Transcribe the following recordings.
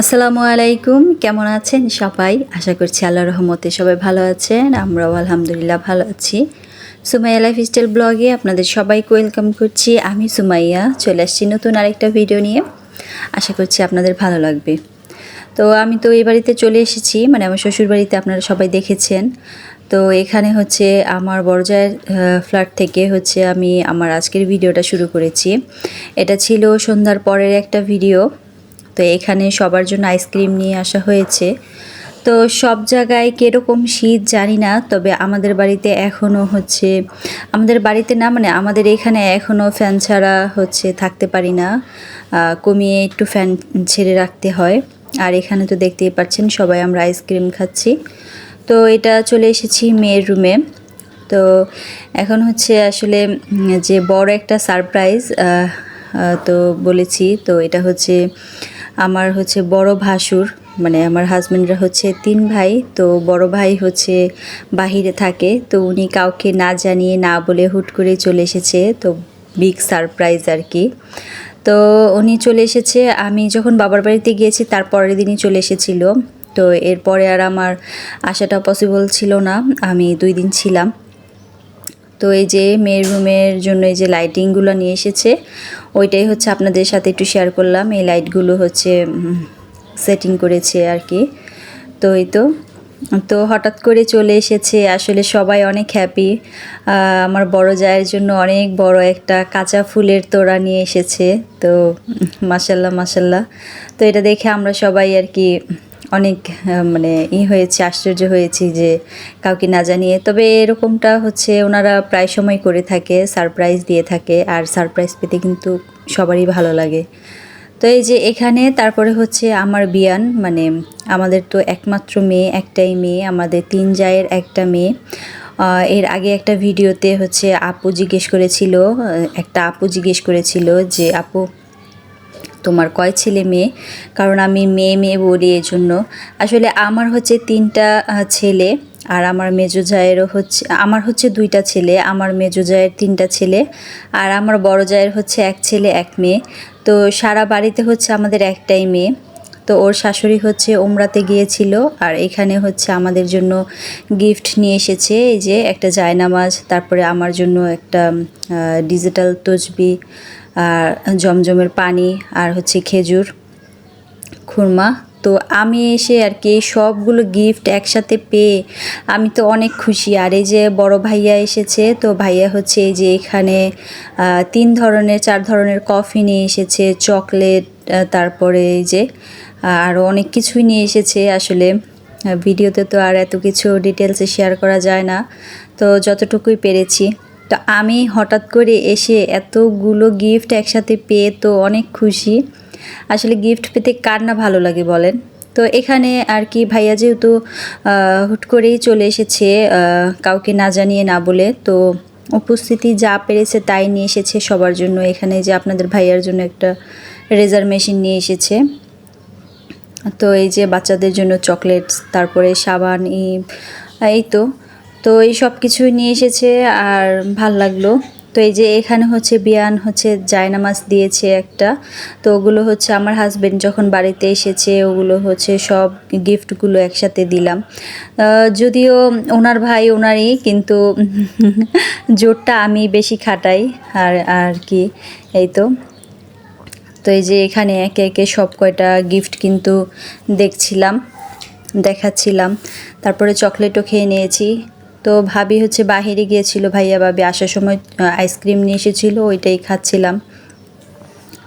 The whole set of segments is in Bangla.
আসসালামু আলাইকুম, কেমন আছেন সবাই? আশা করছি আল্লাহ রহমতে সবাই ভালো আছেন, আমরাও আলহামদুলিল্লাহ ভালো আছি। সুমাইয়া লাইফ স্টাইল ব্লগে আপনাদের সবাইকে ওয়েলকাম করছি। আমি সুমাইয়া, চলে আসছি নতুন আরেকটা ভিডিও নিয়ে। আশা করছি আপনাদের ভালো লাগবে। তো আমি তো এই বাড়িতে চলে এসেছি মানে আমার শ্বশুর বাড়িতে আপনারা সবাই দেখেছেন। তো এখানে হচ্ছে আমার বড়জায়ের ফ্ল্যাট থেকে হচ্ছে আমি আমার আজকের ভিডিওটা শুরু করেছি। এটা ছিল সন্ধ্যার পরের একটা ভিডিও তো এখানে সবার জন্য আইসক্রিম নিয়ে আসা হয়েছে। তো সব জায়গায় কীরকম শীত জানি না, তবে আমাদের বাড়িতে এখনও হচ্ছে, আমাদের বাড়িতে না মানে আমাদের এখানে এখনও ফ্যান ছাড়া হচ্ছে থাকতে পারি না। কমিয়ে একটু ফ্যান ছেড়ে রাখতে হয়। আর এখানে তো দেখতেই পাচ্ছেন সবাই আমরা আইসক্রিম খাচ্ছি। তো এটা চলে এসেছি মেয়ের রুমে। তো এখন হচ্ছে আসলে যে বড় একটা সারপ্রাইজ তো বলেছি, তো এটা হচ্ছে আমার হচ্ছে বড় ভাসুর মানে আমার হাজব্যান্ডরা হচ্ছে তিন ভাই, তো বড় ভাই হচ্ছে বাহিরে থাকে, তো উনি কাউকে না জানিয়ে না বলে হুট করে চলে এসেছে, তো বিগ সারপ্রাইজ আর কি। তো উনি চলে এসেছে, আমি যখন বাবার বাড়িতে গিয়েছি, তার পরের দিনই চলে এসেছিল, তো এরপরে আর আমার আসাটা পসিবল ছিল না, আমি দুই দিন ছিলাম। তো এই যে মেয়ের রুমের জন্য এই যে লাইটিংগুলো নিয়ে এসেছে, ওইটাই হচ্ছে আপনাদের সাথে একটু শেয়ার করলাম। এই লাইটগুলো হচ্ছে সেটিং করেছে আর কি। তো এই তো তো হঠাৎ করে চলে এসেছে, আসলে সবাই অনেক হ্যাপি আমার বড় জায়ের জন্য অনেক বড় একটা কাঁচা ফুলের তোড়া নিয়ে এসেছে। তো মাসাল্লাহ মাসাল্লাহ তো এটা দেখে আমরা সবাই আর কি অনেক মানে ই হয়েছে, আশ্চর্য হয়েছি যে কাউকে না জানিয়ে। তবে এরকমটা হচ্ছে, ওনারা প্রায় সময় করে থাকে সারপ্রাইজ দিয়ে থাকে, আর সারপ্রাইজ পেতে কিন্তু সবারই ভালো লাগে। তো এই যে এখানে, তারপরে হচ্ছে আমার বিয়ান মানে আমাদের তো একমাত্র মেয়ে, একটাই মেয়ে, আমাদের তিন জায়ের একটা মেয়ে। এর আগে একটা ভিডিওতে হচ্ছে আপু জিজ্ঞেস করেছিল একটা আপু জিজ্ঞেস করেছিল যে, আপু তোমার কয় ছেলে মেয়ে? কারণ আমি মেয়ে মেয়ে বলি জন্য আসলে আমার হচ্ছে তিনটা ছেলে আর আমার মেজো জায়েরও হচ্ছে, আমার হচ্ছে দুইটা ছেলে, আমার মেজো জায়ের তিনটা ছেলে আর আমার বড় জায়ের হচ্ছে এক ছেলে, এক মেয়ে। তো সারা বাড়িতে হচ্ছে আমাদের একটাই মেয়ে। তো ওর শাশুড়ি হচ্ছে ওমরাতে গিয়েছিল আর এখানে হচ্ছে আমাদের জন্য গিফট নিয়ে এসেছে। এই যে একটা জায়নামাজ, তারপরে আমার জন্য একটা ডিজিটাল তসবি আর জমজমের পানি আর হচ্ছে খেজুর, খুরমা। তো আমি এসে আর কি সবগুলো গিফট একসাথে পেয়ে আমি তো অনেক খুশি। আর এই যে বড় ভাইয়া এসেছে, তো ভাইয়া হচ্ছে এই যে এখানে তিন ধরনের, চার ধরনের কফি নিয়ে এসেছে চকলেট তারপরে এই যে আরও অনেক কিছুই নিয়ে এসেছে। আসলে ভিডিওতে তো আর এত কিছু ডিটেলসে শেয়ার করা যায় না। তো যতটুকুই পেরেছি। তো আমি হঠাৎ করে এসে এতগুলো গিফট একসাথে পেয়ে তো অনেক খুশি। আসলে গিফট পেতে কার না ভালো লাগে বলেন? তো এখানে আর কি ভাইয়া যেহেতু হুট করেই চলে এসেছে কাউকে না জানিয়ে না বলে, তো উপস্থিতি যা পেরেছে তাই নিয়ে এসেছে সবার জন্য। এখানে যে আপনাদের ভাইয়ার জন্য একটা রেজার মেশিন নিয়ে এসেছে। তো এই যে বাচ্চাদের জন্য চকলেটস তারপরে সাবান এই তো। তো এই সব কিছুই নিয়ে এসেছে আর ভালো লাগল। তো এই যে এখানে হচ্ছে বিয়ান হচ্ছে জায়নামাজ দিয়েছে একটা। তো ওগুলো হচ্ছে আমার হাজবেন্ড যখন বাড়িতে এসেছে, ওগুলো হচ্ছে সব গিফটগুলো একসাথে দিলাম। যদিও ওনার ভাই ওনারই, কিন্তু জোরটা আমি বেশি খাটাই আর আর কি, এই তো। তো এই যে এখানে একে একে সব কয়টা গিফট কিন্তু দেখছিলাম, দেখাচ্ছিলাম। তারপরে চকলেটও খেয়ে নিয়েছি। তো ভাবি হচ্ছে বাহিরে গিয়েছিল ভাইয়া ভাবি আসার সময় আইসক্রিম নিয়ে এসেছিল, ওইটাই খাচ্ছিলাম।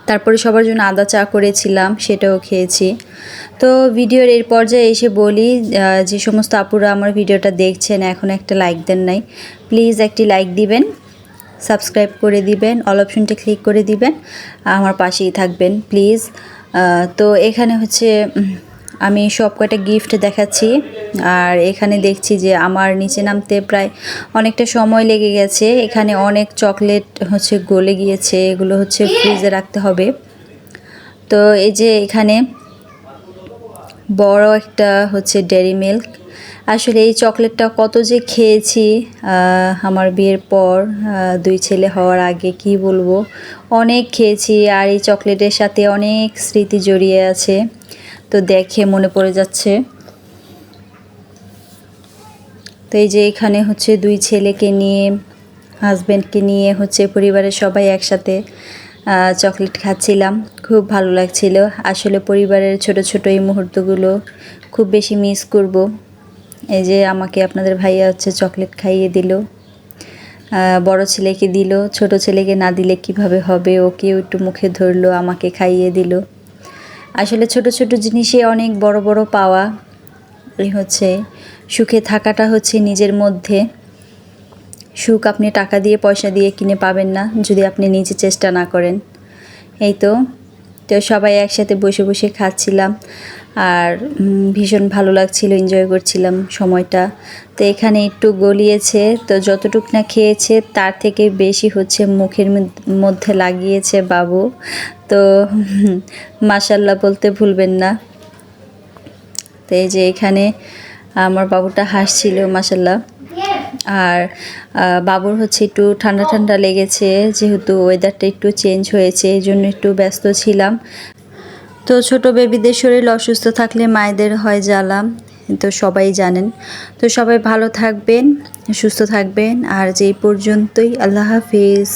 তারপরে সবার জন্য আদা চা করেছিলাম, সেটাও খেয়েছি। তো ভিডিওর এর পর্যায়ে এসে বলি যে সমস্ত আপুরা আমার ভিডিওটা দেখছেন, এখন একটা লাইক দেন নাই। প্লিজ একটি লাইক দিবেন সাবস্ক্রাইব করে দিবেন অল অপশনটা ক্লিক করে দিবেন, আমার পাশেই থাকবেন প্লিজ তো এখানে হচ্ছে আমি সব কয়টা গিফট দেখাচ্ছি। আর এখানে দেখছি যে আমার নিচে নামতে প্রায় অনেকটা সময় লেগে গেছে। এখানে অনেক চকলেট হচ্ছে গলে গিয়েছে, এগুলো হচ্ছে ফ্রিজে রাখতে হবে। তো এই যে এখানে বড় একটা হচ্ছে ডেরি মিল্ক আসলে এই চকলেটটা কত যে খেয়েছি আমার বিয়ের পর দুই ছেলে হওয়ার আগে কি বলব? অনেক খেয়েছি আর এই চকলেটের সাথে অনেক স্মৃতি জড়িয়ে আছে। তো দেখে মনে পড়ে যাচ্ছে। তো এই যে এখানে হচ্ছে দুই ছেলেকে নিয়ে হাজব্যান্ডকে নিয়ে হচ্ছে পরিবারের সবাই একসাথে চকলেট খাচ্ছিলাম। খুব ভালো লাগছিল। আসলে পরিবারের ছোট ছোট এই মুহূর্তগুলো খুব বেশি মিস করব। এই যে আমাকে আপনাদের ভাইয়া হচ্ছে চকলেট খাইয়ে দিল। বড় ছেলেকে দিল, ছোট ছেলেকে না দিলে কীভাবে হবে? ওকেও একটু মুখে ধরলো, আমাকে খাইয়ে দিল। আসলে ছোট ছোট জিনিসে অনেক বড় বড় পাওয়া হচ্ছে, সুখে থাকাটা হচ্ছে নিজের মধ্যে। সুখ আপনি টাকা দিয়ে, পয়সা দিয়ে কিনে পাবেন না যদি আপনি নিজে চেষ্টা না করেন। এই তো। তো সবাই একসাথে বসে বসে খাচ্ছিলাম আর ভীষণ ভালো লাগছিল এনজয় করছিলাম সময়টা। তো এখানে একটু গলিয়েছে, তো যতটুক না খেয়েছে তার থেকে বেশি হচ্ছে মুখের মধ্যে- লাগিয়েছে বাবু। তো মাসাল্লাহ বলতে ভুলবেন না। তো এই যে এখানে আমার বাবুটা হাসছিল মাসাল্লাহ আর বাবুর হচ্ছে একটু ঠান্ডা ঠান্ডা লেগেছে, যেহেতু ওয়েদারটা একটু চেঞ্জ হয়েছে, এই জন্য একটু ব্যস্ত ছিলাম। তো ছোট বেবিদের শরীর অসুস্থ থাকলে মায়েদের হয় জ্বালাম তো সবাই জানেন। তো সবাই ভালো থাকবেন, সুস্থ থাকবেন, আর যেই পর্যন্তই, আল্লাহ হাফিজ।